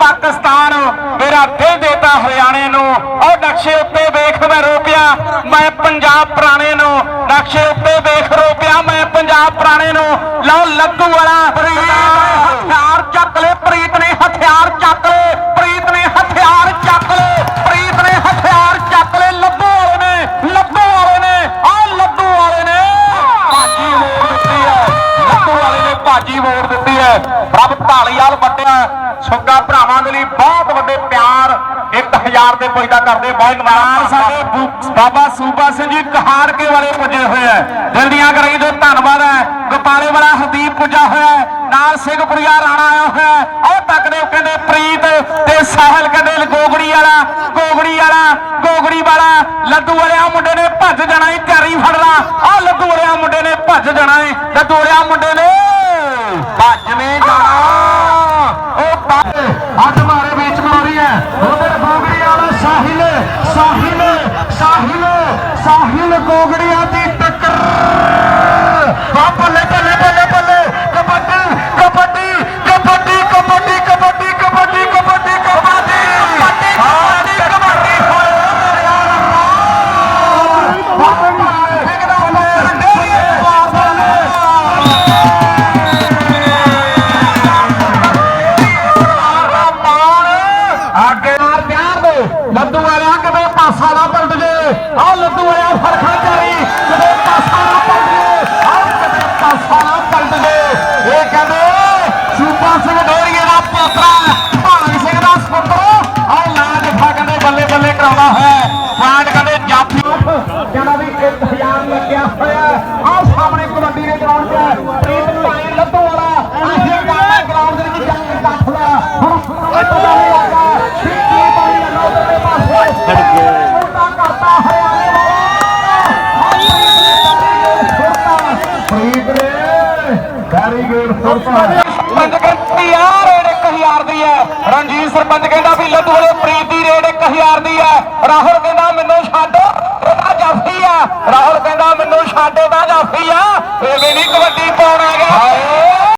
ਪਾਕਿਸਤਾਨ ਮੇਰਾ ਦਿਲ ਦੇਤਾ ਹਰਿਆਣੇ ਨੂੰ। ਉਹ ਨਕਸ਼ੇ ਉੱਤੇ ਵੇਖ ਮੈਂ ਰੋਪਿਆ ਮੈਂ ਪੰਜਾਬ ਪੁਰਾਣੇ ਨੂੰ। ਨਕਸ਼ੇ ਉੱਤੇ ਵੇਖ ਰੋਪਿਆ ਮੈਂ ਪੰਜਾਬ ਪੁਰਾਣੇ ਨੂੰ। ਲਓ ਲੱਗੂ ਵਾਲਾ, ਹਥਿਆਰ ਚੱਕ ਲੈ, ਪ੍ਰੀਤ ਨੇ ਹਥਿਆਰ ਚੱਕ ਲੈ। ਹੈ ਰੱਬ ਢਾਲੀਵਾਲ ਵੱਡਿਆ ਸੁੱਗਾ ਭਰਾਵਾਂ ਦੇ ਲਈ ਬਹੁਤ ਵੱਡੇ ਪਿਆਰ 1000 ਦੇ ਪੁੱਜਦਾ ਕਰਦੇ ਬਹੁਤ ਮਾਣ। ਸਾਡੇ ਬਾਬਾ ਸੂਬਾ ਸਿੰਘ ਜੀ ਕਹਾਰ ਕੇ ਵਾਲੇ ਪੁੱਜੇ ਹੋਏ ਹੈ ਦਿਲ ਦੀਆਂ ਕਰਾਈ ਜੋ ਧੰਨਵਾਦ ਹੈ ਗੋਪਾਲੇ ਵਾਲਾ ਹਰਦੀਪ ਪੁੱਜਾ ਹੋਇਆ ਹੈ। ਨਾਲ ਸਿੰਘਪੁਰੀਆ ਰਾਣਾ ਆਇਆ ਹੋਇਆ ਹੈ। ਉਹ ਤੱਕਦੇ ਕਹਿੰਦੇ ਪ੍ਰੀਤ ਤੇ ਸਾਹਿਲ ਕਹਿੰਦੇ ਗੋਗੜੀ ਵਾਲਾ ਗੋਗੜੀ ਵਾਲਾ ਗੋਗੜੀ ਵਾਲਾ। ਲੱਡੂ ਵਾਲਿਆ ਮੁੰਡੇ ਨੇ ਭੱਜ ਜਾਣਾ ਈ ਤਿਆਰੀ ਫੜਨਾ ਆ ਲੱਡੂ ਵਾਲਿਆ ਮੁੰਡੇ ਨੇ ਭੱਜ ਜਾਣਾ ਏ ਲੱਡੂ ਵਾਲਿਆ ਮੁੰਡੇ ਨੇ ਭੱਜ ਨੇ ਜਾਣਾ ਉਹ ਭੱਜ ਅੱਜ ਮਾਰੇ ਵਿੱਚ ਮੋਰੀ ਹੈ। ਉਧਰ ਗੋਗੜੀ ਵਾਲਾ ਸਾਹਿਲ ਸਾਹਿਲ ਸਾਹਿਲ ਲੱਡੂ ਵਾਲਿਆ ਕਦੇ ਪਾਸਾ ਨਾ ਪਲਟ ਜੇ ਆ ਲੱਡੂ ਵਾਲਿਆ ਫਰਖਾ ਚਾਰੀ ਕਦੇ ਪਾਸਾ ਨਾ ਪਲਟ ਜੇ ਆ ਕਦੇ ਪਾਸਾ ਨਾ ਪਲਟ ਜੇ ਇਹ ਕਹਿੰਦੇ ਸੂਬਾ ਸਿੰਘ ਡੋਰੀਏ ਦਾ ਪੋਤਰਾ ਭਾਣ ਸਿੰਘ ਦਾ ਸੁਪੁੱਤਰ ਆ ਲਾਜ ਫਾ ਕਹਿੰਦੇ ਬੱਲੇ ਬੱਲੇ ਕਰਾਉਂਦਾ ਹੈ ਪੁਆਇੰਟ ਕਹਿੰਦੇ ਜਾਫੀ ਕਹਿੰਦਾ ਵੀ ਸਰਪੰਚ ਕਹਿੰਦੀ ਆ ਰੇਡ 1000 ਦੀ ਹੈ। ਰਣਜੀਤ ਸਰਪੰਚ ਕਹਿੰਦਾ ਵੀ ਲੱਡੂ ਵਾਲੇ ਪ੍ਰੀਤ ਦੀ ਰੇਡ 1000 ਦੀ ਹੈ। ਰਾਹੁਲ ਕਹਿੰਦਾ ਮੈਨੂੰ ਛੱਡ ਇਹਦਾ ਜਾਫੀ ਆ। ਰਾਹੁਲ ਕਹਿੰਦਾ ਮੈਨੂੰ ਛੱਡ ਇਹਦਾ ਜਾਫੀ ਆ। ਇਹ ਵੀ ਨਹੀਂ ਕਬੱਡੀ ਪਾਉਣ ਗਿਆ। ਹਾਏ।